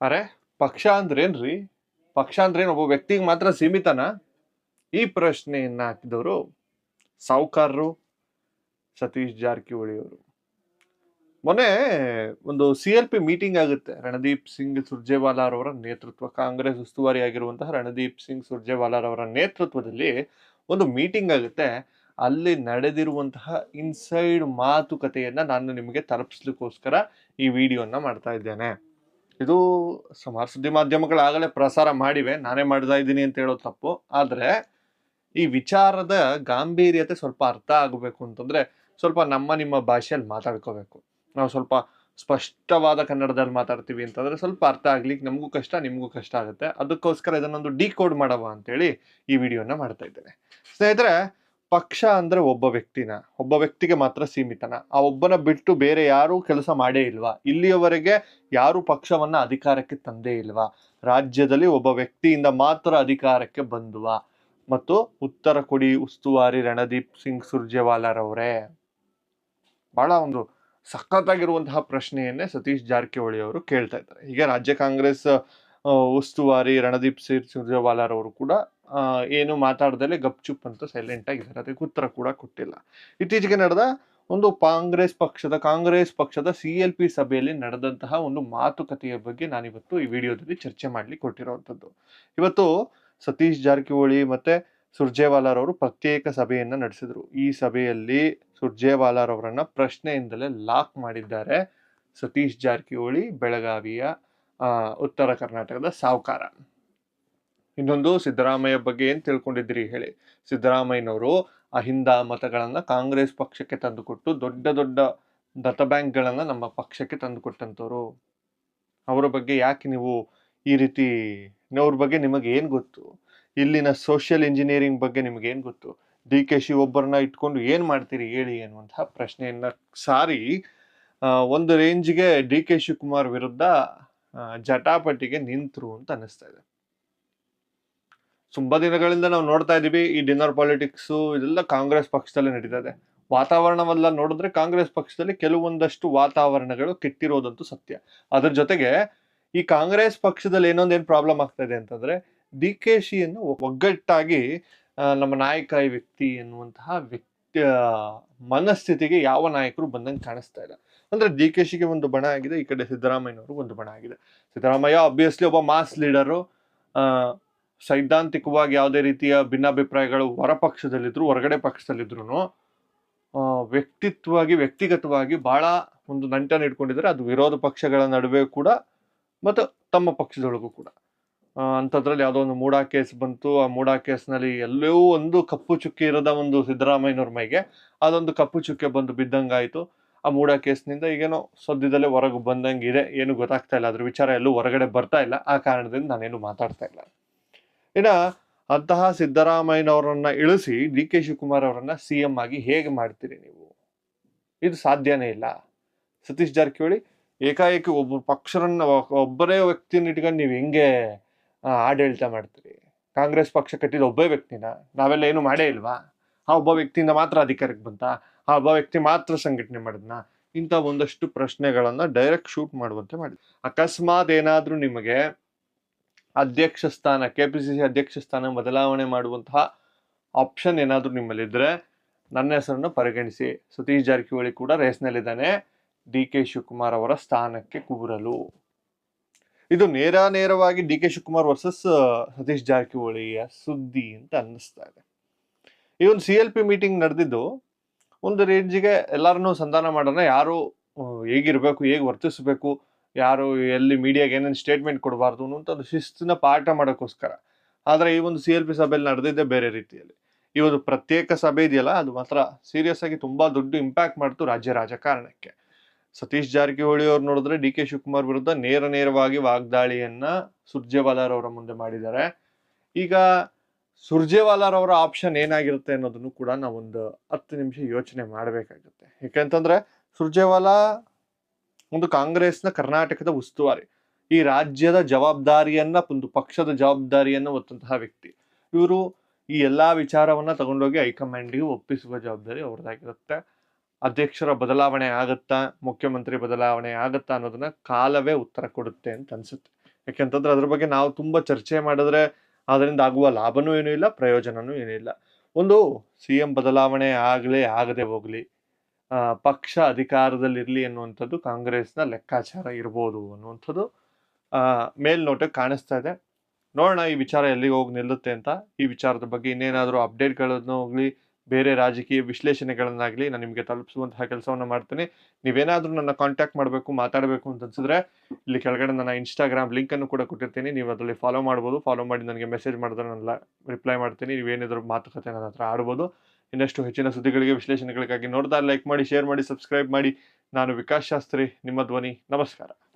ಅರೆ, ಪಕ್ಷ ಅಂದ್ರೇನ್ರಿ? ಪಕ್ಷ ಅಂದ್ರೇನು ಒಬ್ಬ ವ್ಯಕ್ತಿಗೆ ಮಾತ್ರ ಸೀಮಿತನಾ? ಈ ಪ್ರಶ್ನೆಯನ್ನ ಹಾಕಿದವರು ಸಾವುಕಾರರು ಸತೀಶ್ ಜಾರಕಿಹೊಳಿ ಅವರು. ಮೊನ್ನೆ ಒಂದು ಸಿ ಎಲ್ ಪಿ ಮೀಟಿಂಗ್ ಆಗುತ್ತೆ. ರಣದೀಪ್ ಸಿಂಗ್ ಸುರ್ಜೇವಾಲಾರವರ ನೇತೃತ್ವ, ಕಾಂಗ್ರೆಸ್ ಉಸ್ತುವಾರಿ ಆಗಿರುವಂತಹ ರಣದೀಪ್ ಸಿಂಗ್ ಸುರ್ಜೇವಾಲಾರವರ ನೇತೃತ್ವದಲ್ಲಿ ಒಂದು ಮೀಟಿಂಗ್ ಆಗುತ್ತೆ. ಅಲ್ಲಿ ನಡೆದಿರುವಂತಹ ಇನ್ಸೈಡ್ ಮಾತುಕತೆಯನ್ನು ನಾನು ನಿಮಗೆ ತಲುಪಿಸ್ಲಿಕ್ಕೋಸ್ಕರ ಈ ವಿಡಿಯೋನ ಮಾಡ್ತಾ ಇದ್ದೇನೆ. ಇದು ಸುಮಾರು ಸುದ್ದಿ ಮಾಧ್ಯಮಗಳಾಗಲೇ ಪ್ರಸಾರ ಮಾಡಿವೆ. ನಾನೇ ಮಾಡ್ತಾ ಇದ್ದೀನಿ ಅಂತ ಹೇಳೋದು ತಪ್ಪು. ಆದ್ರೆ ಈ ವಿಚಾರದ ಗಾಂಭೀರ್ಯತೆ ಸ್ವಲ್ಪ ಅರ್ಥ ಆಗಬೇಕು ಅಂತಂದ್ರೆ ಸ್ವಲ್ಪ ನಮ್ಮ ನಿಮ್ಮ ಭಾಷೆಯಲ್ಲಿ ಮಾತಾಡ್ಕೋಬೇಕು. ನಾವು ಸ್ವಲ್ಪ ಸ್ಪಷ್ಟವಾದ ಕನ್ನಡದಲ್ಲಿ ಮಾತಾಡ್ತೀವಿ ಅಂತಂದ್ರೆ ಸ್ವಲ್ಪ ಅರ್ಥ ಆಗ್ಲಿಕ್ಕೆ ನಮಗೂ ಕಷ್ಟ, ನಿಮಗೂ ಕಷ್ಟ ಆಗುತ್ತೆ. ಅದಕ್ಕೋಸ್ಕರ ಇದನ್ನೊಂದು ಡಿಕೋಡ್ ಮಾಡವ ಅಂತೇಳಿ ಈ ವಿಡಿಯೋನ ಮಾಡ್ತಾ ಇದ್ದೇನೆ. ಸ್ನೇಹಿತರೆ ಪಕ್ಷ ಅಂದ್ರೆ ಒಬ್ಬ ವ್ಯಕ್ತಿನ, ಒಬ್ಬ ವ್ಯಕ್ತಿಗೆ ಮಾತ್ರ ಸೀಮಿತನ. ಆ ಒಬ್ಬನ ಬಿಟ್ಟು ಬೇರೆ ಯಾರೂ ಕೆಲಸ ಮಾಡೇ ಇಲ್ವಾ? ಇಲ್ಲಿಯವರೆಗೆ ಯಾರು ಪಕ್ಷವನ್ನ ಅಧಿಕಾರಕ್ಕೆ ತಂದೇ ಇಲ್ವಾ? ರಾಜ್ಯದಲ್ಲಿ ಒಬ್ಬ ವ್ಯಕ್ತಿಯಿಂದ ಮಾತ್ರ ಅಧಿಕಾರಕ್ಕೆ ಬಂದುವ. ಮತ್ತು ಉತ್ತರ ಕೊಡಿ ಉಸ್ತುವಾರಿ ರಣದೀಪ್ ಸಿಂಗ್ ಸುರ್ಜೇವಾಲಾರವರೇ. ಬಹಳ ಒಂದು ಸಖತ್ತಾಗಿರುವಂತಹ ಪ್ರಶ್ನೆಯನ್ನೇ ಸತೀಶ್ ಜಾರಕಿಹೊಳಿ ಅವರು ಕೇಳ್ತಾ ಇದ್ದಾರೆ. ಹೀಗೆ ರಾಜ್ಯ ಕಾಂಗ್ರೆಸ್ ಉಸ್ತುವಾರಿ ರಣದೀಪ್ ಸಿಂಗ್ ಸುರ್ಜೇವಾಲಾರವರು ಕೂಡ ಏನು ಮಾತಾಡ್ದಲೆ ಗಪ್ಚುಪ್ ಅಂತ ಸೈಲೆಂಟ್ ಆಗಿದ್ದಾರೆ ಅದಕ್ಕೆ ಉತ್ತರ ಕೂಡ ಕೊಟ್ಟಿಲ್ಲ. ಇತ್ತೀಚೆಗೆ ನಡೆದ ಒಂದು ಕಾಂಗ್ರೆಸ್ ಪಕ್ಷದ ಕಾಂಗ್ರೆಸ್ ಪಕ್ಷದ ಸಿ ಎಲ್ ಪಿ ಸಭೆಯಲ್ಲಿ ನಡೆದಂತಹ ಒಂದು ಮಾತುಕತೆಯ ಬಗ್ಗೆ ನಾನಿವತ್ತು ಈ ವಿಡಿಯೋದಲ್ಲಿ ಚರ್ಚೆ ಮಾಡಲಿ ಕೊಟ್ಟಿರುವಂಥದ್ದು. ಇವತ್ತು ಸತೀಶ್ ಜಾರಕಿಹೊಳಿ ಮತ್ತೆ ಸುರ್ಜೇವಾಲಾರವರು ಪ್ರತ್ಯೇಕ ಸಭೆಯನ್ನು ನಡೆಸಿದರು. ಈ ಸಭೆಯಲ್ಲಿ ಸುರ್ಜೇವಾಲಾರವರನ್ನ ಪ್ರಶ್ನೆಯಿಂದಲೇ ಲಾಕ್ ಮಾಡಿದ್ದಾರೆ ಸತೀಶ್ ಜಾರಕಿಹೊಳಿ, ಬೆಳಗಾವಿಯ ಉತ್ತರ ಕರ್ನಾಟಕದ ಸಾವುಕಾರ. ಇನ್ನೊಂದು ಸಿದ್ದರಾಮಯ್ಯ ಬಗ್ಗೆ ಏನು ತಿಳ್ಕೊಂಡಿದ್ದೀರಿ ಹೇಳಿ. ಸಿದ್ದರಾಮಯ್ಯನವರು ಅಹಿಂದ ಮತಗಳನ್ನು ಕಾಂಗ್ರೆಸ್ ಪಕ್ಷಕ್ಕೆ ತಂದುಕೊಟ್ಟು ದೊಡ್ಡ ದೊಡ್ಡ ದತ್ತ ಬ್ಯಾಂಕ್ಗಳನ್ನು ನಮ್ಮ ಪಕ್ಷಕ್ಕೆ ತಂದುಕೊಟ್ಟಂಥವ್ರು ಅವರ ಬಗ್ಗೆ ಯಾಕೆ ನೀವು ಈ ರೀತಿ ಅವ್ರ ಬಗ್ಗೆ ನಿಮಗೆ ಏನು ಗೊತ್ತು? ಇಲ್ಲಿನ ಸೋಷಿಯಲ್ ಇಂಜಿನಿಯರಿಂಗ್ ಬಗ್ಗೆ ನಿಮಗೆ ಏನು ಗೊತ್ತು? ಡಿ ಕೆ ಶಿ ಒಬ್ಬರನ್ನ ಇಟ್ಕೊಂಡು ಏನು ಮಾಡ್ತೀರಿ ಹೇಳಿ ಅನ್ನುವಂತಹ ಪ್ರಶ್ನೆಯನ್ನು ಸಾರಿ ಒಂದು ರೇಂಜ್ಗೆ ಡಿ ಕೆ ಶಿವಕುಮಾರ್ ವಿರುದ್ಧ ಜಟಾಪಟಿಗೆ ನಿಂತರು ಅಂತ ಅನ್ನಿಸ್ತಾ ಇದೆ. ತುಂಬಾ ದಿನಗಳಿಂದ ನಾವು ನೋಡ್ತಾ ಇದೀವಿ, ಈ ಡಿನ್ನರ್ ಪಾಲಿಟಿಕ್ಸು ಇದೆಲ್ಲ ಕಾಂಗ್ರೆಸ್ ಪಕ್ಷದಲ್ಲೇ ಇದೆ ವಾತಾವರಣವೆಲ್ಲ ನೋಡಿದ್ರೆ ಕಾಂಗ್ರೆಸ್ ಪಕ್ಷದಲ್ಲಿ ಕೆಲವೊಂದಷ್ಟು ವಾತಾವರಣಗಳು ಕೆಟ್ಟಿರೋದಂತೂ ಸತ್ಯ. ಅದ್ರ ಜೊತೆಗೆ ಈ ಕಾಂಗ್ರೆಸ್ ಪಕ್ಷದಲ್ಲಿ ಏನೊಂದೇನು ಪ್ರಾಬ್ಲಮ್ ಆಗ್ತಾ ಇದೆ ಅಂತಂದ್ರೆ, ಡಿ ಕೆ ಶಿಯನ್ನು ಒಗ್ಗಟ್ಟಾಗಿ ನಮ್ಮ ನಾಯಕ ವ್ಯಕ್ತಿ ಎನ್ನುವಂತಹ ವ್ಯಕ್ತಿಯ ಮನಸ್ಥಿತಿಗೆ ಯಾವ ನಾಯಕರು ಬಂದಂಗೆ ಕಾಣಿಸ್ತಾ ಇಲ್ಲ. ಅಂದ್ರೆ ಡಿ ಕೆ ಶಿಗೆ ಒಂದು ಬಣ ಆಗಿದೆ, ಈ ಕಡೆ ಸಿದ್ದರಾಮಯ್ಯನವರು ಒಂದು ಬಣ ಆಗಿದೆ. ಸಿದ್ದರಾಮಯ್ಯ ಅಬ್ವಿಯಸ್ಲಿ ಒಬ್ಬ ಮಾಸ್ ಲೀಡರು ಸೈದ್ಧಾಂತಿಕವಾಗಿ ಯಾವುದೇ ರೀತಿಯ ಭಿನ್ನಾಭಿಪ್ರಾಯಗಳು ಹೊರ ಪಕ್ಷದಲ್ಲಿದ್ದರೂ ಹೊರಗಡೆ ಪಕ್ಷದಲ್ಲಿದ್ದರೂ ವ್ಯಕ್ತಿತ್ವವಾಗಿ, ವ್ಯಕ್ತಿಗತವಾಗಿ ಭಾಳ ಒಂದು ನಂಟನ್ನು ಇಟ್ಕೊಂಡಿದ್ದಾರೆ. ಅದು ವಿರೋಧ ಪಕ್ಷಗಳ ನಡುವೆ ಕೂಡ ಮತ್ತು ತಮ್ಮ ಪಕ್ಷದೊಳಗೂ ಕೂಡ. ಅಂಥದ್ರಲ್ಲಿ ಯಾವುದೋ ಒಂದು ಮೂಡಾ ಕೇಸ್ ಬಂತು. ಆ ಮೂಡಾ ಕೇಸ್ನಲ್ಲಿ ಎಲ್ಲೋ ಒಂದು ಕಪ್ಪು ಚುಕ್ಕೆ ಇರದ ಒಂದು ಸಿದ್ದರಾಮಯ್ಯನವ್ರ ಮೈಗೆ ಅದೊಂದು ಕಪ್ಪು ಚುಕ್ಕೆ ಬಂದು ಬಿದ್ದಂಗಾಯಿತು. ಆ ಮೂಡಾ ಕೇಸ್ನಿಂದ ಈಗೇನೋ ಸದ್ಯದಲ್ಲೇ ಹೊರಗೆ ಬಂದಂಗೆ ಇದೆ ಏನು ಗೊತ್ತಾಗ್ತಾ ಇಲ್ಲ. ಅದ್ರ ವಿಚಾರ ಎಲ್ಲೂ ಹೊರಗಡೆ ಬರ್ತಾ ಇಲ್ಲ. ಆ ಕಾರಣದಿಂದ ನಾನೇನು ಮಾತಾಡ್ತಾ ಇಲ್ಲ. ಇನ್ನ ಅಂತಹ ಸಿದ್ದರಾಮಯ್ಯನವರನ್ನ ಇಳಿಸಿ ಡಿ ಕೆ ಶಿವಕುಮಾರ್ ಅವರನ್ನ ಸಿ ಎಂ ಆಗಿ ಹೇಗೆ ಮಾಡ್ತೀರಿ ನೀವು? ಇದು ಸಾಧ್ಯನೇ ಇಲ್ಲ. ಸತೀಶ್ ಜಾರಕಿಹೊಳಿ ಏಕಾಏಕಿ ಒಬ್ಬ ಪಕ್ಷರನ್ನ ಒಬ್ಬರೇ ವ್ಯಕ್ತಿನ ಇಟ್ಕೊಂಡು ನೀವು ಹೆಂಗೆ ಆಡಳಿತ ಮಾಡ್ತೀರಿ? ಕಾಂಗ್ರೆಸ್ ಪಕ್ಷ ಕಟ್ಟಿದ ಒಬ್ಬೇ ವ್ಯಕ್ತಿನ, ನಾವೆಲ್ಲ ಏನು ಮಾಡೇ ಇಲ್ವಾ? ಆ ಒಬ್ಬ ವ್ಯಕ್ತಿಯಿಂದ ಮಾತ್ರ ಅಧಿಕಾರಕ್ಕೆ ಬಂತ? ಆ ಒಬ್ಬ ವ್ಯಕ್ತಿ ಮಾತ್ರ ಸಂಘಟನೆ ಮಾಡಿದ್ನ? ಇಂಥ ಒಂದಷ್ಟು ಪ್ರಶ್ನೆಗಳನ್ನು ಡೈರೆಕ್ಟ್ ಶೂಟ್ ಮಾಡುವಂತೆ ಮಾಡಿ ಅಕಸ್ಮಾತ್ ಏನಾದರೂ ನಿಮಗೆ ಅಧ್ಯಕ್ಷ ಸ್ಥಾನ ಕೆ ಪಿ ಸಿ ಸಿ ಅಧ್ಯಕ್ಷ ಸ್ಥಾನ ಬದಲಾವಣೆ ಮಾಡುವಂತಹ ಆಪ್ಷನ್ ಏನಾದರೂ ನಿಮ್ಮಲ್ಲಿದ್ದರೆ ನನ್ನ ಹೆಸರನ್ನು ಪರಿಗಣಿಸಿ. ಸತೀಶ್ ಜಾರಕಿಹೊಳಿ ಕೂಡ ರೇಸ್ನಲ್ಲಿದ್ದಾನೆ ಡಿ ಕೆ ಶಿವಕುಮಾರ್ ಅವರ ಸ್ಥಾನಕ್ಕೆ ಕೂರಲು ಇದು ನೇರ ನೇರವಾಗಿ D K Shivakumar versus Satish ಜಾರಕಿಹೊಳಿಯ ಸುದ್ದಿ ಅಂತ ಅನ್ನಿಸ್ತಾ ಇದೆ. ಈ ಒಂದು ಸಿ ಎಲ್ ಪಿ ಮೀಟಿಂಗ್ ನಡೆದಿದ್ದು ಒಂದು ರೇಂಜಿಗೆ ಎಲ್ಲರನ್ನೂ ಸಂಧಾನ ಮಾಡೋಣ. ಯಾರು ಹೇಗಿರಬೇಕು, ಹೇಗೆ ವರ್ತಿಸಬೇಕು ಯಾರು ಎಲ್ಲಿ ಮೀಡಿಯಾಗೆ ಏನೇನು ಸ್ಟೇಟ್ಮೆಂಟ್ ಕೊಡಬಾರ್ದು ಅಂತ ಒಂದು ಶಿಸ್ತಿನ ಪಾಠ ಮಾಡೋಕ್ಕೋಸ್ಕರ. ಆದರೆ ಈ ಒಂದು ಸಿ ಎಲ್ ಪಿ ಸಭೆಯಲ್ಲಿ ನಡೆದಿದ್ದೇ ಬೇರೆ ರೀತಿಯಲ್ಲಿ. ಈ ಒಂದು ಪ್ರತ್ಯೇಕ ಸಭೆ ಇದೆಯಲ್ಲ, ಅದು ಮಾತ್ರ ಸೀರಿಯಸ್ ಆಗಿ ತುಂಬ ದೊಡ್ಡ ಇಂಪ್ಯಾಕ್ಟ್ ಮಾಡ್ತು ರಾಜ್ಯ ರಾಜಕಾರಣಕ್ಕೆ. ಸತೀಶ್ ಜಾರಕಿಹೊಳಿ ಅವ್ರು ನೋಡಿದ್ರೆ ಡಿ ಕೆ ಶಿವಕುಮಾರ್ ವಿರುದ್ಧ ನೇರ ನೇರವಾಗಿ ವಾಗ್ದಾಳಿಯನ್ನ ಸುರ್ಜೇವಾಲಾರ್ ಅವರ ಮುಂದೆ ಮಾಡಿದ್ದಾರೆ. ಈಗ ಸುರ್ಜೇವಾಲಾರ್ ಅವರ ಆಪ್ಷನ್ ಏನಾಗಿರುತ್ತೆ ಅನ್ನೋದನ್ನು ಕೂಡ ನಾವೊಂದು ಹತ್ತು ನಿಮಿಷ ಯೋಚನೆ ಮಾಡಬೇಕಾಗುತ್ತೆ. ಯಾಕಂತಂದ್ರೆ ಸುರ್ಜೇವಾಲಾ ಒಂದು ಕಾಂಗ್ರೆಸ್ನ ಕರ್ನಾಟಕದ ಉಸ್ತುವಾರಿ. ಈ ರಾಜ್ಯದ ಜವಾಬ್ದಾರಿಯನ್ನ ಒಂದು ಪಕ್ಷದ ಜವಾಬ್ದಾರಿಯನ್ನ ಹೊತ್ತಂತಹ ವ್ಯಕ್ತಿ. ಇವರು ಈ ಎಲ್ಲಾ ವಿಚಾರವನ್ನ ತಗೊಂಡೋಗಿ ಹೈಕಮಾಂಡ್ಗೆ ಒಪ್ಪಿಸುವ ಜವಾಬ್ದಾರಿ ಅವ್ರದ್ದಾಗಿರುತ್ತೆ. ಅಧ್ಯಕ್ಷರ ಬದಲಾವಣೆ ಆಗತ್ತಾ, ಮುಖ್ಯಮಂತ್ರಿ ಬದಲಾವಣೆ ಆಗತ್ತಾ ಅನ್ನೋದನ್ನ ಕಾಲವೇ ಉತ್ತರ ಕೊಡುತ್ತೆ ಅಂತ ಅನ್ಸುತ್ತೆ. ಯಾಕೆಂತಂದ್ರೆ ಅದ್ರ ಬಗ್ಗೆ ನಾವು ತುಂಬಾ ಚರ್ಚೆ ಮಾಡಿದ್ರೆ ಅದರಿಂದ ಆಗುವ ಲಾಭನೂ ಏನೂ ಇಲ್ಲ, ಪ್ರಯೋಜನನೂ ಏನೂ ಇಲ್ಲ. ಒಂದು ಸಿ ಎಂ ಬದಲಾವಣೆ ಆಗಲೇ ಆಗದೆ ಹೋಗ್ಲಿ ಪಕ್ಷ ಅಧಿಕಾರದಲ್ಲಿರಲಿ ಅನ್ನುವಂಥದ್ದು ಕಾಂಗ್ರೆಸ್ನ ಲೆಕ್ಕಾಚಾರ ಇರ್ಬೋದು ಅನ್ನುವಂಥದ್ದು ಮೇಲ್ನೋಟಕ್ಕೆ ಕಾಣಿಸ್ತಾ ಇದೆ. ನೋಡೋಣ ಈ ವಿಚಾರ ಎಲ್ಲಿಗೆ ಹೋಗಿ ನಿಲ್ಲುತ್ತೆ ಅಂತ. ಈ ವಿಚಾರದ ಬಗ್ಗೆ ಇನ್ನೇನಾದರೂ ಅಪ್ಡೇಟ್ಗಳನ್ನು ಹೋಗಲಿ, ಬೇರೆ ರಾಜಕೀಯ ವಿಶ್ಲೇಷಣೆಗಳನ್ನಾಗಲಿ ನಾನು ನಿಮಗೆ ತಲುಪಿಸುವಂತಹ ಕೆಲಸವನ್ನು ಮಾಡ್ತೀನಿ. ನೀವೇನಾದರೂ ನನ್ನ ಕಾಂಟ್ಯಾಕ್ಟ್ ಮಾಡಬೇಕು, ಮಾತಾಡಬೇಕು ಅಂತ ಅನ್ಸಿದ್ರೆ, ಇಲ್ಲಿ ಕೆಳಗಡೆ ನನ್ನ ಇನ್ಸ್ಟಾಗ್ರಾಮ್ ಲಿಂಕನ್ನು ಕೂಡ ಕೊಟ್ಟಿರ್ತೀನಿ. ನೀವು ಅದರಲ್ಲಿ ಫಾಲೋ ಮಾಡ್ಬೋದು. ಫಾಲೋ ಮಾಡಿ ನನಗೆ ಮೆಸೇಜ್ ಮಾಡಿದ್ರೆ ನಾನು ರಿಪ್ಲೈ ಮಾಡ್ತೀನಿ. ನೀವೇನಿದ್ರು ಮಾತುಕತೆ ನನ್ನ ಹತ್ರ ಆಡ್ಬೋದು. ಇನ್ನಷ್ಟು ಹೆಚ್ಚಿನ ಸುದ್ದಿಗಳಿಗೆ, ವಿಶ್ಲೇಷಣೆಗಳಿಗಾಗಿ ನೋಡ್ತಾ ಲೈಕ್ ಮಾಡಿ ಶೇರ್ ಮಾಡಿ ಸಬ್ಸ್ಕ್ರೈಬ್ ಮಾಡಿ. ನಾನು ವಿಕಾಸ್ ಶಾಸ್ತ್ರಿ, ನಿಮ್ಮ ಧ್ವನಿ, ನಮಸ್ಕಾರ.